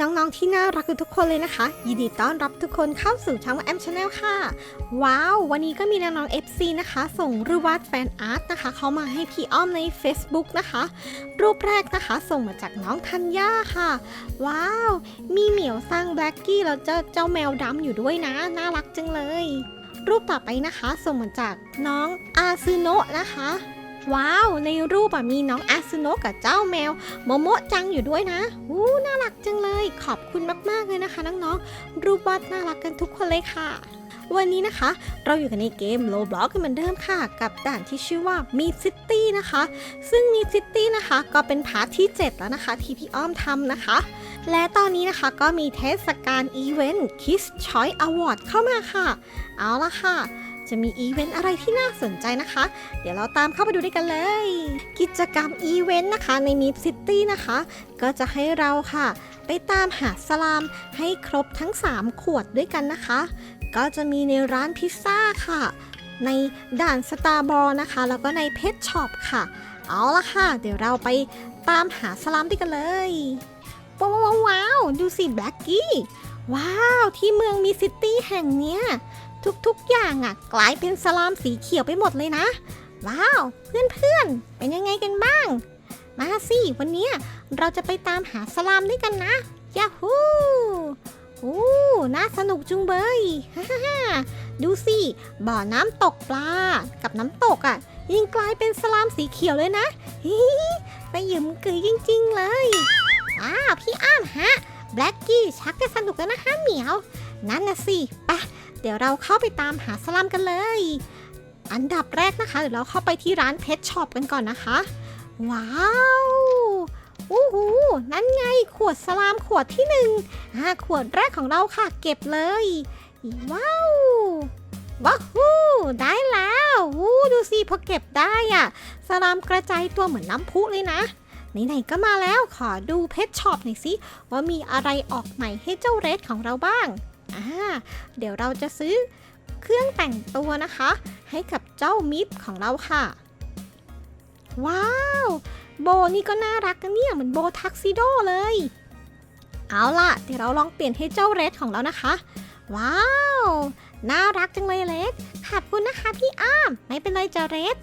น้องๆที่น่ารักทุกคนเลยนะคะ ยินดีต้อนรับทุกคนเข้าสู่ช่องแอมชาแนลค่ะ ว้าว วันนี้ก็มีน้องๆ FC นะคะ ส่งรูปวาดแฟนอาร์ตนะคะเขามาให้พี่อ้อมใน Facebook นะคะ รูปแรกนะคะ ส่งมาจากน้องธัญญาค่ะ ว้าว มีเหมียวสร้างแบล็กกี้แล้วเจ้าเจ้าแมวดำอยู่ด้วยนะ น่ารักจังเลย รูปต่อไปนะคะ ส่งมาจากน้องอาซึโนะนะคะ ว้าว ในรูปมีน้องอาซึโนะกับเจ้าแมว โมโมะจังอยู่ด้วยนะอู้น่ารักจังเลย ขอบคุณมากๆเลยนะคะน้องๆ รูปวาดน่ารักกันทุกคนเลยค่ะวันนี้นะคะ เราอยู่กันในเกม Roblox กันเหมือนเดิมค่ะ กับด่านที่ชื่อว่า Meet City นะคะ ซึ่ง Meet City นะคะ ก็เป็นพาร์ทที่ 7 แล้วนะคะ ที่พี่อ้อมทำนะคะ และตอนนี้นะคะก็มีเทศกาลอีเวนต์ Kiss Choice Award เข้ามาค่ะ เอาละค่ะ จะมีอีเวนต์อะไรที่น่าสนใจนะคะ เดี๋ยวเราตามเข้าไปดูด้วยกันเลย กิจกรรมอีเวนต์นะคะใน Meet City นะคะ ก็จะให้เราค่ะ ไปตามหาสลามให้ครบทั้ง 3 ขวดด้วยกันนะคะ ก็จะมีในร้านพิซซ่าค่ะ ในด่านสตาร์บอลนะคะ แล้วก็ในเพชช็อปค่ะ เอาละค่ะ เดี๋ยวเราไปตามหาสลามด้วยกันเลยว้าวว้าวว้าวดูสิแบล็กกี้ ว้าว ที่เมืองมีซิตี้แห่งเนี้ย ทุกๆอย่างอะ กลายเป็นสลามสีเขียวไปหมดเลยนะ ว้าว เพื่อนๆ เป็นยังไงกันบ้าง มาสิวันนี้เราจะไปตามหาสลามด้วยกันนะยาฮูโอ้น่าสนุกจุงเบยฮ่าฮ่าฮ่าดูสิ บ่อน้ำตกปลา กับน้ำตกอะ ยิ่งกลายเป็นสลามสีเขียวเลยนะฮิฮิไปยืมกึยจริงๆเลยอ้าวพี่อ้ามฮะ แบล็กกี้ชักจะสนุกแล้วนะฮะเหมียว นั่นนะสิ ไป เดี๋ยวเราเข้าไปตามหาสลามกันเลย อันดับแรกนะคะ เดี๋ยวเราเข้าไปที่ร้านเพชรช็อปกันก่อนนะคะ ว้าวอู้หูนั่นไงขวดสลามขวดที่หนึ่งอ่าขวดแรกของเราค่ะเก็บเลย ว้าวว้าวฮู้ได้แล้ววู้ดูสิพอเก็บได้อะสลามกระจายตัวเหมือนน้ำพุเลยนะไหนๆก็มาแล้วขอดูเพชรช็อปหน่อยสิว่ามีอะไรออกใหม่ให้เจ้าเรดของเราบ้าง อ่าเดี๋ยวเราจะซื้อเครื่องแต่งตัวนะคะ ให้กับเจ้ามิฟของเราค่ะ ว้าว โบนี่ก็น่ารักนเนี่ยเหมือนโบทักซิโดเลย เอาล่ะ เดี๋ยวเราลองเปลี่ยนให้เจ้าเรดของเรานะคะ ว้าว น่ารักจังเลยเรดขอบคุณนะคะพี่อ้าม ไม่เป็นไรจะเรด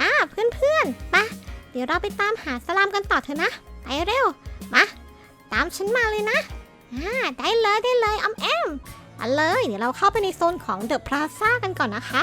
อ่าเพื่อนๆมาเดี๋ยวเราไปตามหาสลามกันต่อเถอะนะ ไปเร็ว มา ตามฉันมาเลยนะ อ่าได้เลยได้เลยออมแอมมาเลยเดี๋ยวเราเข้าไปในโซนของเดอะพลาซ่ากันก่อนนะคะ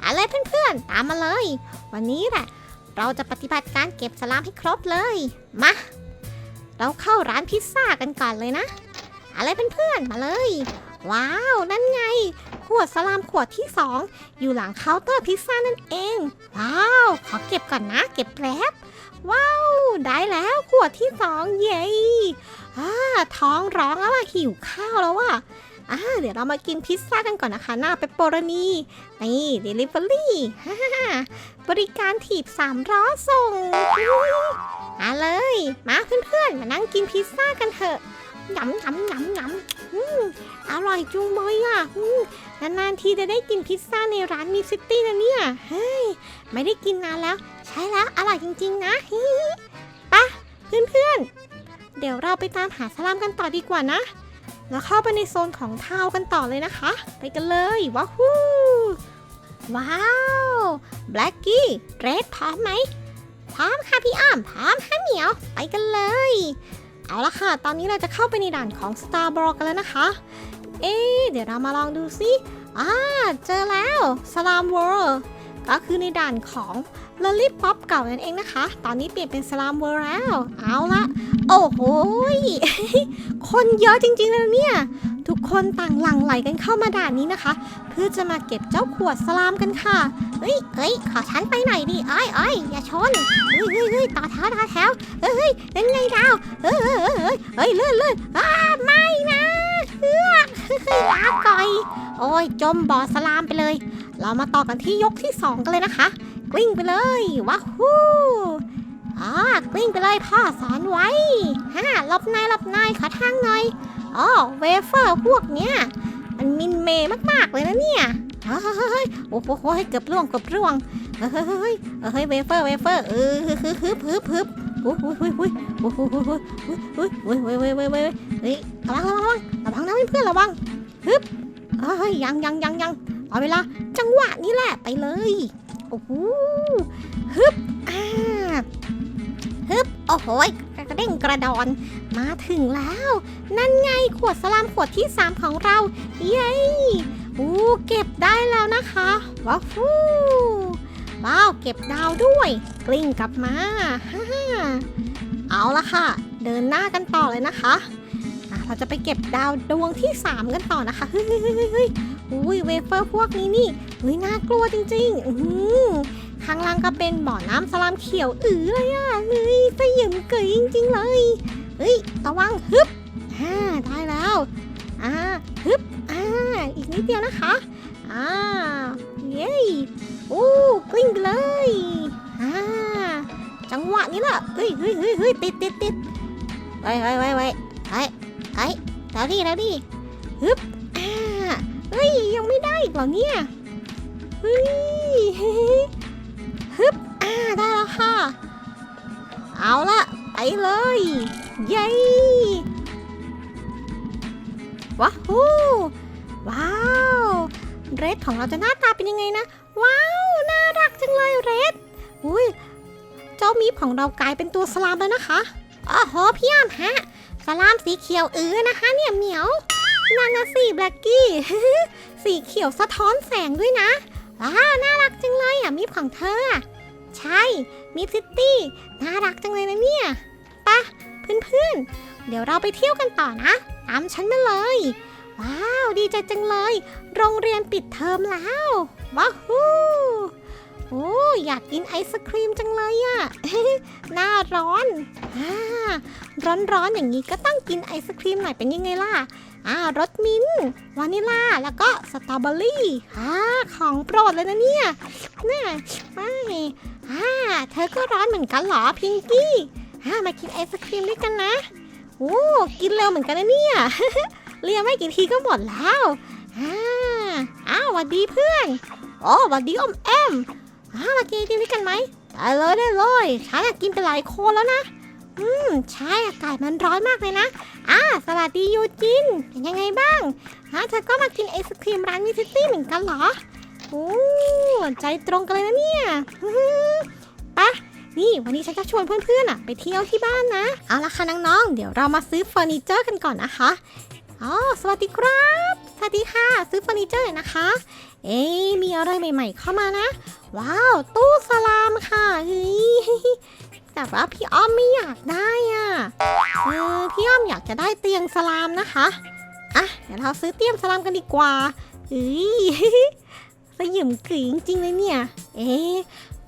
เอาเลยเพื่อนๆ ตามมาเลย วันนี้แหละ เราจะปฏิบัติการเก็บสลามให้ครบเลย มา เราเข้าร้านพิซซ่ากันก่อนเลยนะเอาเลยเพื่อนๆ มาเลย ว้าว นั่นไง ขวดสลามขวดที่สองอยู่หลังเคาน์เตอร์พิซซ่านั่นเอง ว้าว ขอเก็บก่อนนะ เก็บแป๊บว้าว ได้แล้วขวดที่สองเย้อ่าท้องร้องแล้วว่าหิวข้าวแล้วว่ะอ่าเดี๋ยวเรามากินพิซซ่ากันก่อนนะคะ หน้าเปปโปรนีนี่เดลิเวอรี่ฮ่าบริการถีบสามล้อส่งอุ๊ยมาเลย มาเพื่อนๆ มานั่งกินพิซซ่ากันเถอะ หยำหยำหยำหยำอืมอร่อยจุงเบยอะอืมนานๆทีจะได้กินพิซซ่าในร้านมีซิตี้นะเนี่ย เฮ้ย ไม่ได้กินนานแล้ว ใช่แล้ว อร่อยจริงๆนะฮิฮิไปะเพื่อนๆ เดี๋ยวเราไปตามหาสลามกันต่อดีกว่านะ แล้วเข้าไปในโซนของเทากันต่อเลยนะคะ ไปกันเลยว้าวฮู้ว้าวแบล็กกี้เรดพร้อมไหมพร้อมค่ะพี่อ้อมพร้อมค่ะเหมียว ไปกันเลย เอาละค่ะ ตอนนี้เราจะเข้าไปในด่านของ Star b r o กันแล้วนะคะ เอ๊เดี๋ยวเรามาลองดูซิอ่าเจอแล้วสลาม World ก็คือในด่านของ ลลี่ป๊อปเก่านั่นเองนะคะ ตอนนี้เปลี่ยนเป็นสลามเวอร์แล้ว เอาละ โอ้โหยคนเยอะจริงๆเลยเนี่ย ทุกคนต่างหลั่งไหลกันเข้ามาด่านนี้นะคะ เพื่อจะมาเก็บเจ้าขวดสลามกันค่ะ เฮ้ยเฮ้ย ขอฉันไปหน่อยดิเอ้ยเอ้ยอย่าชน เฮ้ยเฮ้ยเฮ้ยต่อแถวต่อแถวเฮ้ยเฮ้ยนั่นไงดาว เฮ้ยเฮ้ยเฮ้ยเฮ้ยเลื่อนเลื่อนอ้าไม่นะเฮือกเฮ้ยลาก่อย โอ้ย จมบ่อสลามไปเลย เรามาต่อกันที่ยกที่สองกันเลยนะคะ กลิ้งไปเลยว้าฮู้อ่ากลิ้งไปเลยพ่อสอนไว้ฮ่าหลบนายหลบนายขอทางหน่อยอ๋อเวเฟอร์พวกเนี้ยมันมินเมมากๆเลยนะเนี่ยเฮ้ยโอ้โหเกือบร่วงเกือบร่วงเฮ้ยเฮ้ยเฮ้ยเวเฟอร์เวเฟอร์เออฮึบฮึบฮึบฮึบอุ้ยอุ้ยอุ้ยอุ้ยอุ้ยอุ้ยอุ้ยอุ้ยอุ้ยอุ้ยอุ้ยอุ้ยอุ้ยเฮ้ยระวังระวังระวังระวังนะเพื่อนระวังฮึบเอ้ยยังยังยังยังเอาเวลาจังหวะนี้แหละไปเลย โอ้โหฮึบอ่าฮึบโอ้โหกระเด้งกระดอน มาถึงแล้ว นั่นไงขวดสลามขวดที่ 3 ของเรา เย้อู้เก็บได้แล้วนะคะว้าวฟูว้าวเก็บดาวด้วย กลิ้งกลับมาฮ่าเอาละค่ะ เดินหน้ากันต่อเลยนะคะ เราจะไปเก็บดาวดวงที่ 3 กันต่อนะคะเฮ้ยเฮ้ยเฮ้ยเฮ้ยอุ้ยเวเฟอร์พวกนี้นี่เฮ้ยน่ากลัวจริง ๆ อือหือข้างล่างก็เป็นบ่อน้ำสลามเขียวอือเลยอะ เฮ้ยสยิมเกยจริง ๆ เลย เฮ้ยระวังฮึบอ่าได้แล้วอ่าฮึบอ่าอีกนิดเดียวนะคะอ่าเย้อู้กลิ้งไปเลยอ่าจังหวะนี้ล่ะเฮ้ยเฮ้ยเฮ้ยเฮ้ยติดติดติดไว้ไว้ไว้ไว้ไอ้ ไอ้ยแล้วดิแล้วดิฮึบอ่าเฮ้ยยังไม่ได้อีกเหรอเนี่ยเฮ้ยฮึบอ่าได้แล้วค่ะ เอาละไปเลยเย้ว้าวว้าวเรดของเราจะหน้าตาเป็นยังไงนะ ว้าว น่ารักจังเลยเรดอุ้ยเจ้ามีของเรากลายเป็นตัวสลามแล้วนะคะอ๋อโหพี่อ้ามฮะ สลามสีเขียวเออนะคะ เนี่ยเหมียวนั่นนะสิแบล็กกี้ สีเขียวสะท้อนแสงด้วยนะว้าวน่ารักจังเลยอะมีบของเธอใช่มีซิตี้น่ารักจังเลยนะเนี่ยปะเพื่อนๆ เดี๋ยวเราไปเที่ยวกันต่อนะ ตามฉันมาเลย ว้าว ดีใจจังเลย โรงเรียนปิดเทอมแล้วว้าวฮู้ โอ้อยากกินไอศครีมจังเลยอะหน้าร้อนอ่าร้อนๆอย่างนี้ก็ต้องกินไอศครีมหน่อยเป็นยังไงล่ะอ่ารสมิ้นท์วานิลลา แล้วก็สตรอเบอรี่อ่าของโปรดเลยนะเนี่ยน่ไม่อ่าเธอก็ร้อนเหมือนกันเหรอพิงกี้อ่ามากินไอศครีมด้วยกันนะโอ้กินเร็วเหมือนกันนะเนี่ยเรียนไม่กี่ทีก็หมดแล้วอ่าอ้าวหวัดดีเพื่อน โอ้วัดดีอมแอม อ้ามากินไอติมด้วยกันไหมได้เลยได้เลยฉันอยากกินไปหลายคนแล้วนะ อืมใช่อากาศมันร้อนมากเลยนะอ่าสวัสดียูจินเป็นยังไงบ้างฮะเธอก็มากินไอศครีมร้านมิซิตี้เหมือนกันเหรอโอ้ใจตรงกันเลยนะเนี่ยอื้อหือไปะนี่วันนี้ฉันจะชวนเพื่อนๆอะไปเที่ยวที่บ้านนะ เอาละค่ะน้องๆเดี๋ยวเรามาซื้อเฟอร์นิเจอร์กันก่อนนะคะอ๋อสวัสดีครับ สวัสดีค่ะ ซื้อเฟอร์นิเจอร์หน่อยนะคะ เอ๊มีอะไรใหม่ๆเข้ามานะ ว้าว ตู้สลามค่ะเฮ้ยแต่ว่าพี่อ้อมไม่อยากได้อะเออพี่อ้อมอยากจะได้เตียงสลามนะคะอะเดี๋ยวเราซื้อเตียงสลามกันดีกว่าเฮ้ยสยิมกรีจริงเลยเนี่ย เอ๊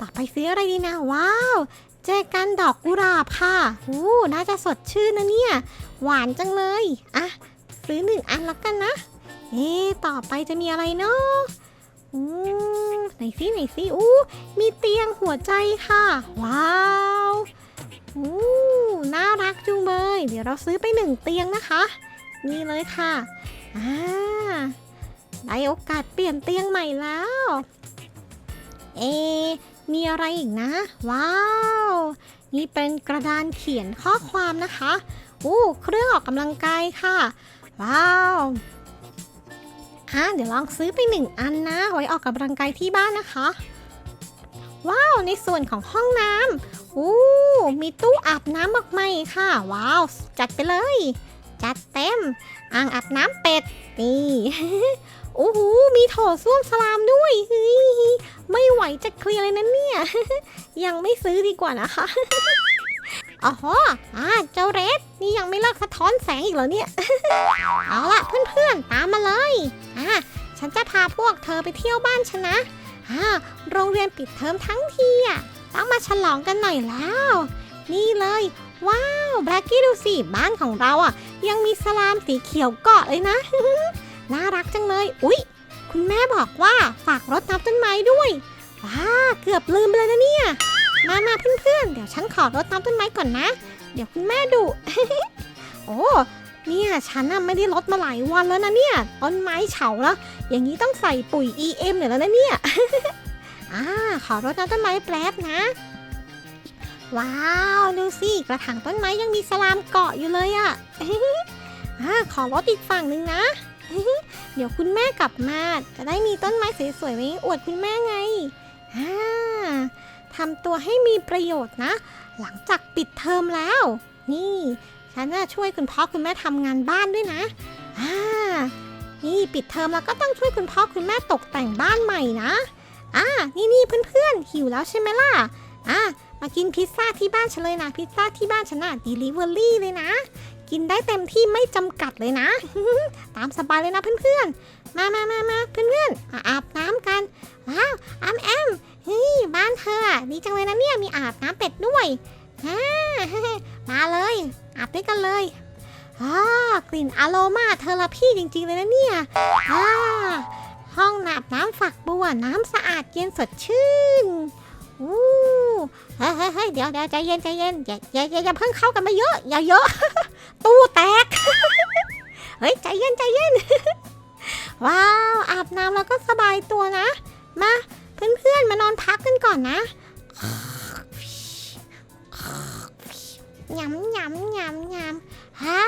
ต่อไปซื้ออะไรดีนะ ว้าวแจกันดอกกุหลาบค่ะโอ้น่าจะสดชื่นนะเนี่ย หวานจังเลย อะ ซื้อหนึ่งอันแล้วกันนะ เอ๊ต่อไปจะมีอะไรเนาะอู้ไหนซิไหนซิอู้มีเตียงหัวใจค่ะ ว้าวอู้น่ารักจุงเบยเดี๋ยวเราซื้อไปหนึ่งเตียงนะคะ นี่เลยค่ะอ่าได้โอกาสเปลี่ยนเตียงใหม่แล้ว เอ มีอะไรอีกนะ ว้าว นี่เป็นกระดานเขียนข้อความนะคะ อู้ เครื่องออกกำลังกายค่ะ ว้าว อะเดี๋ยวลองซื้อไปหนึ่งอันนะ ไว้ออกกำลังกายที่บ้านนะคะ ว้าว ในส่วนของห้องน้ำอู้มีตู้อาบน้ำออกใหมค่ะ ว้าว จัดไปเลย จัดเต็ม อ่างอาบน้ำเป็ด นี่โอ้โห มีโถส้วมสลามด้วยเฮ้ยไม่ไหวจะเคลียร์เลยนะเนี่ย ยังไม่ซื้อดีกว่านะคะอ๋อฮะอ่าเจ้าเรด นี่ยังไม่เลิกสะท้อนแสงอีกเหรอเนี่ย เอาล่ะเพื่อนๆ ตามมาเลยอ่าฉันจะพาพวกเธอไปเที่ยวบ้านฉันนะอ่าโรงเรียนปิดเทอมทั้งทีอะต้องมาฉลองกันหน่อยแล้ว นี่เลย ว้าวแบล็กกี้ดูสิบ้านของเราอะ ยังมีสลามสีเขียวเกาะเลยนะ น่ารักจังเลย อุ๊ย คุณแม่บอกว่าฝากรดน้ำต้นไม้ด้วยว้าเกือบลืมเลยนะเนี่ย มามาเพื่อนๆ เดี๋ยวฉันขอรดน้ำต้นไม้ก่อนนะ เดี๋ยวคุณแม่ดุ โอ้เนี่ยฉันน่ะไม่ได้รดมาหลายวันแล้วนะเนี่ยต้นไม้เฉาแล้ว อย่างนี้ต้องใส่ปุ๋ย EM หน่อยแล้วนะเนี่ย อ่าขอรดน้ำต้นไม้แป๊บนะ ว้าวดูสิกระถางต้นไม้ยังมีสลามเกาะอยู่เลยอะอะขอรถอีกฝั่งหนึ่งนะ เดี๋ยวคุณแม่กลับมาจะได้มีต้นไม้สวยๆไว้อวดคุณแม่ไงอ่า ทำตัวให้มีประโยชน์นะ หลังจากปิดเทอมแล้ว นี่ ฉันน่ะช่วยคุณพ่อคุณแม่ทำงานบ้านด้วยนะอ่านี่ปิดเทอมแล้วก็ต้องช่วยคุณพ่อคุณแม่ตกแต่งบ้านใหม่นะอ่านี่นี่เพื่อนๆ หิวแล้วใช่ไหมล่ะอ่ามากินพิซซ่าที่บ้านฉันเลยนะ พิซซ่าที่บ้านฉันน่ะ delivery เลยนะ กินได้เต็มที่ไม่จำกัดเลยนะ ตามสบายเลยนะเพื่อนๆ มามามามาเพื่อนๆอะอาบน้ำกัน ว้าวอามแอมเฮ้ยบ้านเธอดีจังเลยนะเนี่ยมีอาบน้ำเป็ดด้วยอ่ามาเลย อาบด้วยกันเลยอ่ากลิ่นอโรมาเทอราพีจริงๆเลยนะเนี่ยอ่าห้องอาบน้ำฝักบัวน้ำสะอาดเย็นสดชื่นอู้เฮ้ยเฮ้ยเฮ้ยเดี๋ยวเดี๋ยวใจเย็นใจเย็นอย่าอย่าอย่าอย่าเพิ่งเข้ากันมาเยอะอย่าเยอะ ตู้แตก เฮ้ยใจเย็นใจเย็น ว้าว อาบน้ำแล้วก็สบายตัวนะ มาเพื่อนๆ มานอนพักกันก่อนนะยำยำยำยำฮ่า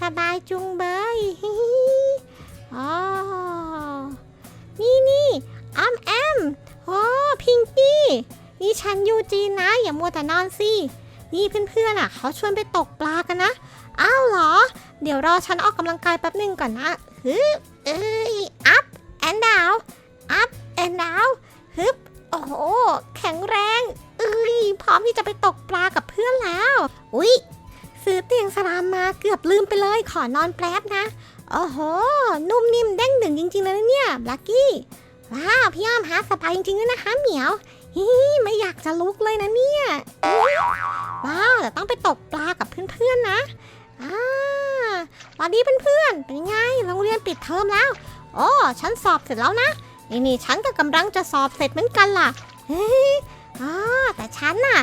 สบายจุงเบยอ๋อนี่นี่อ้อมแอมโอ้พิงกี้ นี่ฉันยูจีนนะอย่ามัวแต่นอนสิ นี่เพื่อนๆอะ เขาชวนไปตกปลากันนะ อ้าวเหรอ เดี๋ยวรอฉันออกกำลังกายแป๊บหนึ่งก่อนนะฮึบ เอ้ย up and down up and down ฮึบ โอ้โห แข็งแรง เอ้ย พร้อมที่จะไปตกปลากับเพื่อนแล้ว อุ๊ย ซื้อเตียงสลามมาเกือบลืมไปเลย ขอนอนแป๊บนะ โอ้โห นุ่มนิ่มเด้งดึงจริงๆเลยนะเนี่ยบลักกี้ ว้าว พี่อ้อมหาสบายจริงๆด้วยนะคะเหมียวฮิไม่อยากจะลุกเลยนะเนี่ย ว้าวแต่ต้องไปตกปลากับเพื่อนๆนะ อ่าสวัสดีเพื่อนๆ เป็นไง โรงเรียนปิดเทอมแล้ว โอ้ฉันสอบเสร็จแล้วนะ นี่นี่ฉันก็กำลังจะสอบเสร็จเหมือนกันล่ะ เฮ้ยอ่าแต่ฉันน่ะ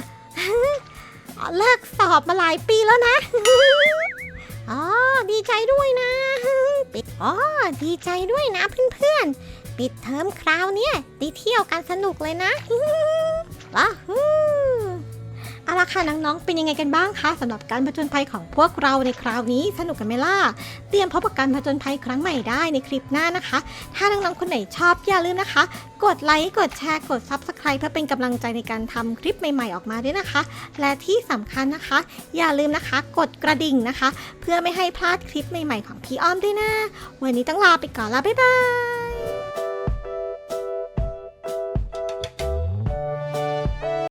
เลิกสอบมาหลายปีแล้วนะ อ๋อ ดีใจด้วยนะปิดอ๋อ ดีใจด้วยนะเพื่อนๆ ปิดเทอมคราวเนี้ยได้เที่ยวกันสนุกเลยนะว้าวฮู้ เอาละค่ะน้องๆ เป็นยังไงกันบ้างคะสำหรับการผจญภัยของพวกเราในคราวนี้สนุกกันไหมล่ะ เตรียมพบกับการผจญภัยครั้งใหม่ได้ในคลิปหน้านะคะ ถ้าน้องๆ คนไหนชอบอย่าลืมนะคะ กดไลค์ กดแชร์ กด Subscribe เพื่อเป็นกำลังใจในการทำคลิปใหม่ๆ ออกมาด้วยนะคะ และที่สำคัญนะคะ อย่าลืมนะคะ กดกระดิ่งนะคะ เพื่อไม่ให้พลาดคลิปใหม่ๆ ของพี่อ้อมด้วยนะ วันนี้ต้องลาไปก่อนล้วบ๊ายบาย